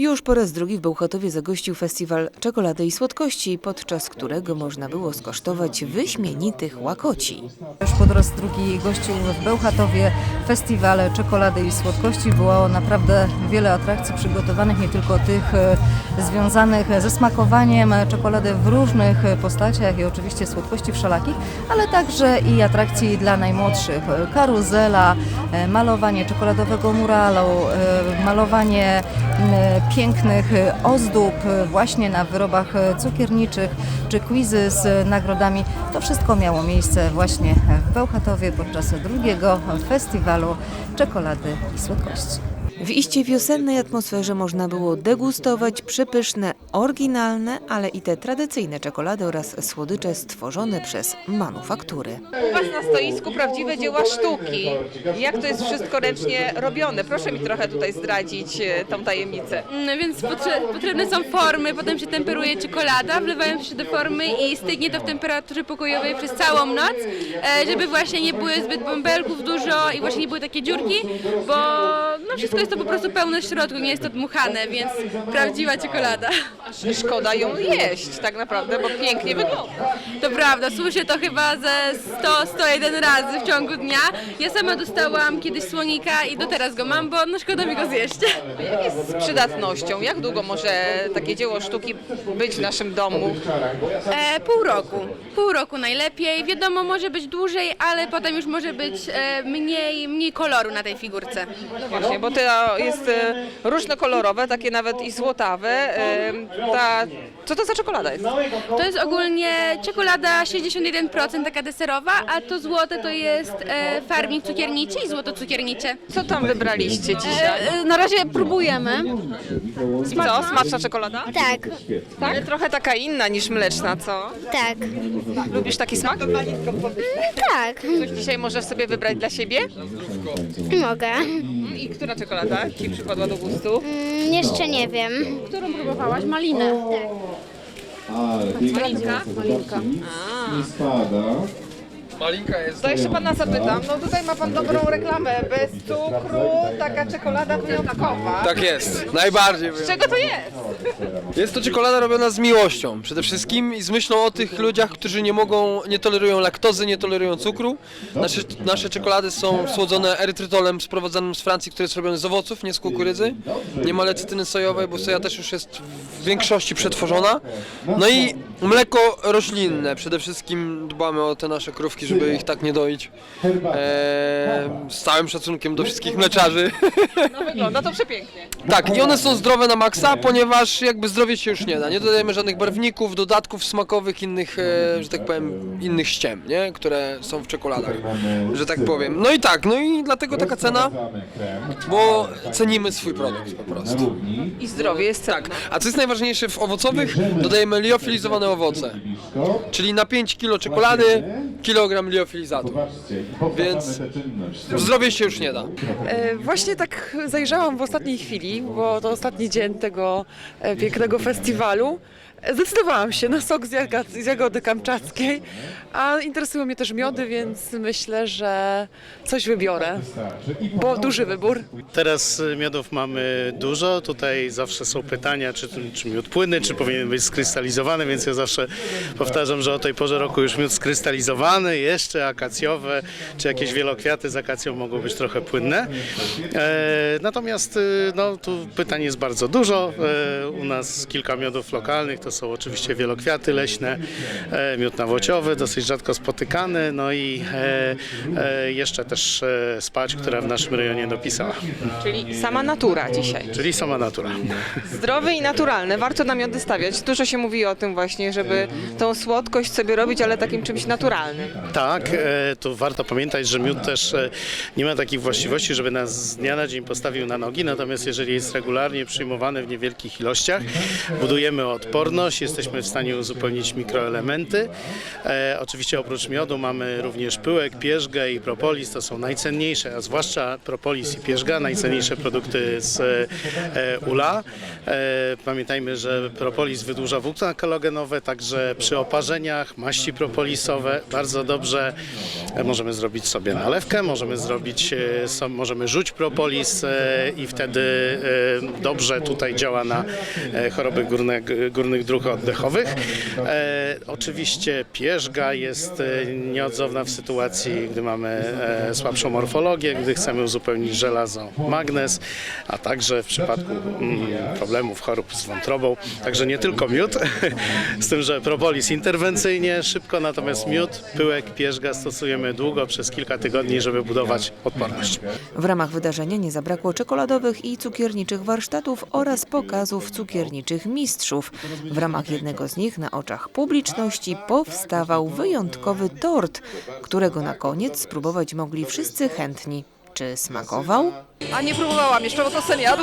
Już po raz drugi w Bełchatowie zagościł festiwal czekolady i słodkości, podczas którego można było skosztować wyśmienitych łakoci. Już po raz drugi gościł w Bełchatowie festiwal czekolady i słodkości. Było naprawdę wiele atrakcji przygotowanych, nie tylko tych e, związanych ze smakowaniem czekolady w różnych postaciach i oczywiście słodkości wszelakich, ale także i atrakcji dla najmłodszych. Karuzela, e, malowanie czekoladowego muralu, e, malowanie pięknych ozdób właśnie na wyrobach cukierniczych czy quizy z nagrodami. To wszystko miało miejsce właśnie w Bełchatowie podczas drugiego festiwalu czekolady i słodkości. W iście wiosennej atmosferze można było degustować przepyszne, oryginalne, ale i te tradycyjne czekolady oraz słodycze stworzone przez manufaktury. U Was na stoisku prawdziwe dzieła sztuki. Jak to jest wszystko ręcznie robione? Proszę mi trochę tutaj zdradzić e, tą tajemnicę. No więc potrze- potrzebne są formy, potem się temperuje czekolada, wlewają się do formy i stygnie to w temperaturze pokojowej przez całą noc, e, żeby właśnie nie były zbyt bąbelków dużo i właśnie nie były takie dziurki, bo no wszystko jest to po prostu pełne w środku, nie jest to dmuchane, więc prawdziwa czekolada. Szkoda ją jeść tak naprawdę, bo pięknie wygląda. To prawda, słyszę to chyba ze 100-101 razy w ciągu dnia. Ja sama dostałam kiedyś słonika i do teraz go mam, bo no szkoda mi go zjeść. Jak jest z przydatnością? Jak długo może takie dzieło sztuki być w naszym domu? E, pół roku. Pół roku najlepiej. Wiadomo, może być dłużej, ale potem już może być e, mniej, mniej koloru na tej figurce. Właśnie, bo to jest e, różnokolorowe, takie nawet i złotawe. Ta, co to za czekolada jest? To jest ogólnie czekolada 61%, taka deserowa, a to złote to jest e, farming cukierniczy i złoto cukiernicze. Co tam wybraliście dzisiaj? E, na razie próbujemy. I co? Smaczna czekolada? Tak, Ale trochę taka inna niż mleczna, co? tak, Lubisz taki smak? tak, Coś dzisiaj możesz sobie wybrać dla siebie? mogę. I która czekolada Ci przypadła do gustu? Mm, jeszcze nie wiem. Którą próbowałaś? Malinę. Malinka? Malinka. Nie spada. To jeszcze pana zapytam. No tutaj ma pan dobrą reklamę. Bez cukru, taka czekolada wyjątkowa. Tak jest, najbardziej. Z czego to jest? Jest to czekolada robiona z miłością przede wszystkim i z myślą o tych ludziach, którzy nie mogą, nie tolerują laktozy, nie tolerują cukru. Nasze, nasze czekolady są słodzone erytrytolem sprowadzanym z Francji, który jest robiony z owoców, nie z kukurydzy. Nie ma lecytyny sojowej, bo soja też już jest w większości przetworzona. No i mleko roślinne, przede wszystkim dbamy o te nasze krówki, żeby ich tak nie doić. Eee, z całym szacunkiem do wszystkich mleczarzy. No wygląda to przepięknie. Tak, i one są zdrowe na maksa, ponieważ jakby zdrowie się już nie da. Nie dodajemy żadnych barwników, dodatków smakowych, innych, e, że tak powiem, innych ściem, nie? Które są w czekoladach, że tak powiem. No i tak, no i dlatego taka cena, bo cenimy swój produkt po prostu. I zdrowie jest tak. A co jest najważniejsze w owocowych? Dodajemy liofilizowane owoce, czyli na 5 kg czekolady, kilogram liofilizatu. Więc zdrowie się już nie da. E, Właśnie tak zajrzałam w ostatniej chwili, bo to ostatni dzień tego pięknego festiwalu. Zdecydowałam się na sok z, z jagody kamczackiej, a interesują mnie też miody, więc myślę, że coś wybiorę, bo duży wybór. Teraz y, miodów mamy dużo. Tutaj zawsze są pytania, czy, czy miód płynny, czy powinien być skrystalizowany, więc ja zawsze powtarzam, że o tej porze roku już miód skrystalizowany, jeszcze akacjowe, czy jakieś wielokwiaty z akacją mogą być trochę płynne. E, natomiast y, no, tu pytań jest bardzo dużo. E, u nas kilka miodów lokalnych, to są oczywiście wielokwiaty leśne, e, miód nawociowy, dosyć rzadko spotykany, no i e, e, jeszcze też spać, która w naszym rejonie dopisała. Czyli sama natura dzisiaj. Czyli sama natura. Zdrowy i naturalny. Warto na miody stawiać. Dużo się mówi o tym właśnie, żeby tą słodkość sobie robić, ale takim czymś naturalnym. Tak, tu warto pamiętać, że miód też nie ma takich właściwości, żeby nas z dnia na dzień postawił na nogi, natomiast jeżeli jest regularnie przyjmowany w niewielkich ilościach, budujemy odporność, żywność, jesteśmy w stanie uzupełnić mikroelementy. E, oczywiście oprócz miodu mamy również pyłek, pierzgę i propolis, to są najcenniejsze, a zwłaszcza propolis i pierzga, najcenniejsze produkty z e, ula. E, pamiętajmy, że propolis wydłuża włókna kolagenowe, także przy oparzeniach maści propolisowe bardzo dobrze e, możemy zrobić sobie nalewkę, możemy zrobić, e, so, możemy rzuć propolis e, i wtedy e, dobrze tutaj działa na e, choroby górne, górnych dróg oddechowych. E, oczywiście pierzga jest e, nieodzowna w sytuacji, gdy mamy e, słabszą morfologię, gdy chcemy uzupełnić żelazo, magnez, a także w przypadku mm, problemów, chorób z wątrobą. Także nie tylko miód, z tym, że propolis interwencyjnie, szybko, natomiast miód, pyłek, pierzga stosujemy długo, przez kilka tygodni, żeby budować odporność. W ramach wydarzenia nie zabrakło czekoladowych i cukierniczych warsztatów oraz pokazów cukierniczych mistrzów. W ramach jednego z nich na oczach publiczności powstawał wyjątkowy tort, którego na koniec spróbować mogli wszyscy chętni. Czy smakował? A nie próbowałam jeszcze, bo to sen jadł.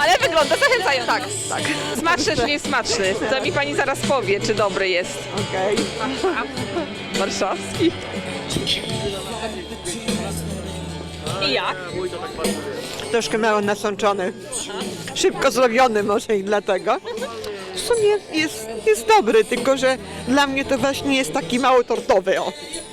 Ale wygląda zachęcająco. Tak, tak. Smaczny czy nie smaczny? To mi pani zaraz powie, czy dobry jest. Okej. Warszawski. I jak? troszkę mało nasączony. Szybko zrobiony może i dlatego. Sumie jest, jest dobry, tylko że dla mnie to właśnie jest taki mało tortowy. O.